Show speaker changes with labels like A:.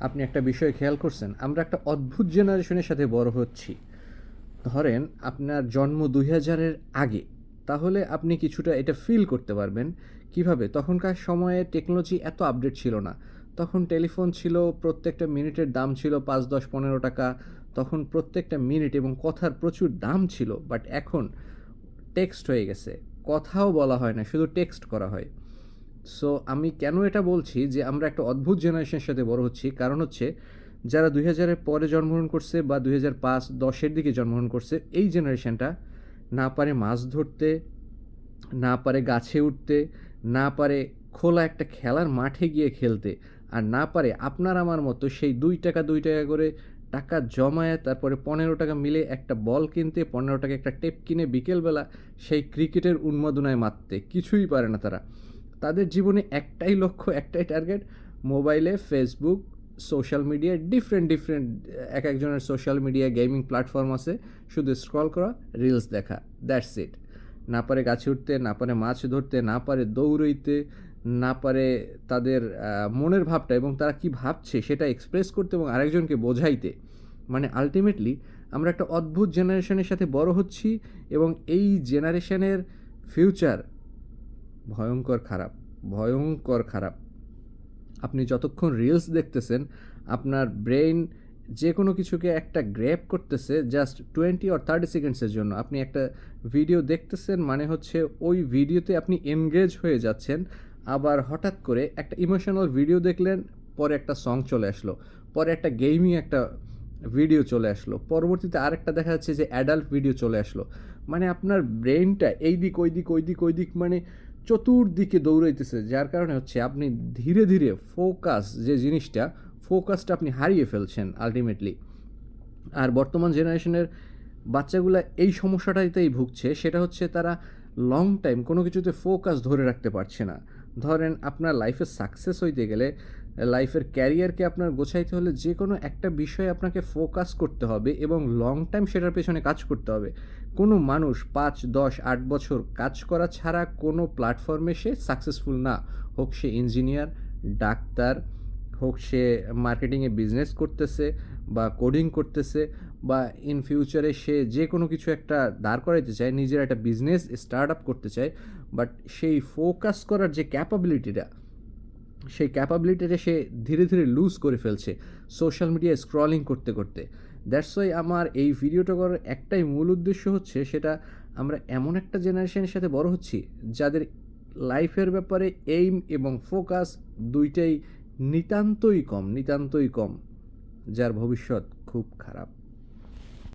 A: আপনি একটা বিষয় খেয়াল করছেন? আমরা একটা অদ্ভুত জেনারেশনের সাথে বড় হচ্ছি। ধরেন, আপনার জন্ম দুই হাজারের আগে। তাহলে আপনি কিছুটা এটা ফিল করতে পারবেন। কীভাবে? তখনকার সময়ে টেকনোলজি এত আপডেট ছিল না। তখন টেলিফোন ছিল, প্রত্যেকটা মিনিটের দাম ছিল পাঁচ, দশ, পনেরো টাকা। তখন প্রত্যেকটা মিনিট এবং কথার প্রচুর দাম ছিল। বাট এখন টেক্সট হয়ে গেছে। কথাও বলা হয় না, শুধু টেক্সট করা হয়। সো আমি কেন এটা বলছি যে আমরা একটা অদ্ভুত জেনারেশনের সাথে বড় হচ্ছি? কারণ হচ্ছে, যারা দুই হাজারের পরে জন্মগ্রহণ করছে বা দুই হাজার পাঁচ, দশের দিকে জন্মগ্রহণ করছে, এই জেনারেশনটা না পারে মাছ ধরতে, না পারে গাছে উঠতে, না পারে খোলা একটা খেলার মাঠে গিয়ে খেলতে, আর না পারে আপনার আমার মতো সেই দুই টাকা দুই টাকা করে টাকা জমায় তারপরে পনেরো টাকা মিলে একটা বল কিনতে, পনেরো টাকা একটা টেপ কিনে বিকেলবেলা সেই ক্রিকেটের উন্মাদনায় মারতে, কিছুই পারে না তারা। তাদের জীবনে একটাই লক্ষ্য, একটাই টার্গেট মোবাইলে ফেসবুক সোশ্যাল মিডিয়ায় ডিফারেন্ট ডিফারেন্ট এক একজনের সোশ্যাল মিডিয়া গেমিং প্ল্যাটফর্ম আছে। শুধু স্ক্রল করা রিলস দেখা দ্যাটস ইট না পারে গাছে উঠতে, না পারে মাছ ধরতে, না পারে দৌড়ইতে, না পারে তাদের মনের ভাবটা এবং তারা কি ভাবছে সেটা এক্সপ্রেস করতে এবং আরেকজনকে বোঝাইতে। মানে আলটিমেটলি আমরা একটা অদ্ভুত জেনারেশনের সাথে বড় হচ্ছি এবং এই জেনারেশনের ফিউচার ভয়ঙ্কর খারাপ ভয়ঙ্কর খারাপ। আপনি যতক্ষণ রিলস দেখতেছেন, আপনার ব্রেইন যে কোনো কিছুকে একটা গ্র্যাপ করতেছে জাস্ট টোয়েন্টি অর থার্টি সেকেন্ডসের জন্য। আপনি একটা ভিডিও দেখতেছেন মানে হচ্ছে ওই ভিডিওতে আপনি এনগেজ হয়ে যাচ্ছেন। আবার হঠাৎ করে একটা ইমোশনাল ভিডিও দেখলেন, পরে একটা সং চলে আসলো, পরে একটা গেমিং একটা ভিডিও চলে আসলো, পরবর্তীতে আরেকটা দেখা যাচ্ছে যে অ্যাডাল্ট ভিডিও চলে আসলো। মানে আপনার ব্রেনটা এই দিক ওই দিক ওই দিক ওই দিক মানে চতুর্দিকে দৌড়াইতেছে, যার কারণে হচ্ছে আপনি ধীরে ধীরে ফোকাস যে জিনিসটা ফোকাসটা আপনি হারিয়ে ফেলছেন আলটিমেটলি আর বর্তমান জেনারেশনের বাচ্চাগুলা এই সমস্যাটাইতেই ভুগছে, সেটা হচ্ছে তারা লং টাইম কোনো কিছুতে ফোকাস ধরে রাখতে পারছে না। ধরেন আপনার লাইফে সাকসেস হইতে গেলে লাইফের ক্যারিয়ারকে আপনার গোছাইতে হলে যে কোনো একটা বিষয়ে আপনাকে ফোকাস করতে হবে এবং লং টাইম সেটার পেছনে কাজ করতে হবে। কোনো মানুষ পাঁচ, দশ, আট বছর কাজ করা ছাড়া কোনো প্ল্যাটফর্মে সে সাকসেসফুল না। হোক সে ইঞ্জিনিয়ার ডাক্তার, হোক সে মার্কেটিংয়ে বিজনেস করতেছে বা কোডিং করতেছে বা ইন ফিউচারে সে যে কোনো কিছু একটা দাঁড় করাইতে চায়, নিজের একটা বিজনেস স্টার্ট আপ করতে চায় বাট সেই ফোকাস করার যে ক্যাপাবিলিটিটা সেই ক্যাপাবিলিটিটা সে ধীরে ধীরে লুজ করে ফেলছে সোশ্যাল মিডিয়ায় স্ক্রলিং করতে করতে। দ্যাটস ওয়াই আমার এই ভিডিওটা করার একটাই মূল উদ্দেশ্য হচ্ছে সেটা আমরা এমন একটা জেনারেশনের সাথে বড় হচ্ছি যাদের লাইফের ব্যাপারে এইম এবং ফোকাস দুইটাই নিতান্তই কম নিতান্তই কম, যার ভবিষ্যৎ খুব খারাপ।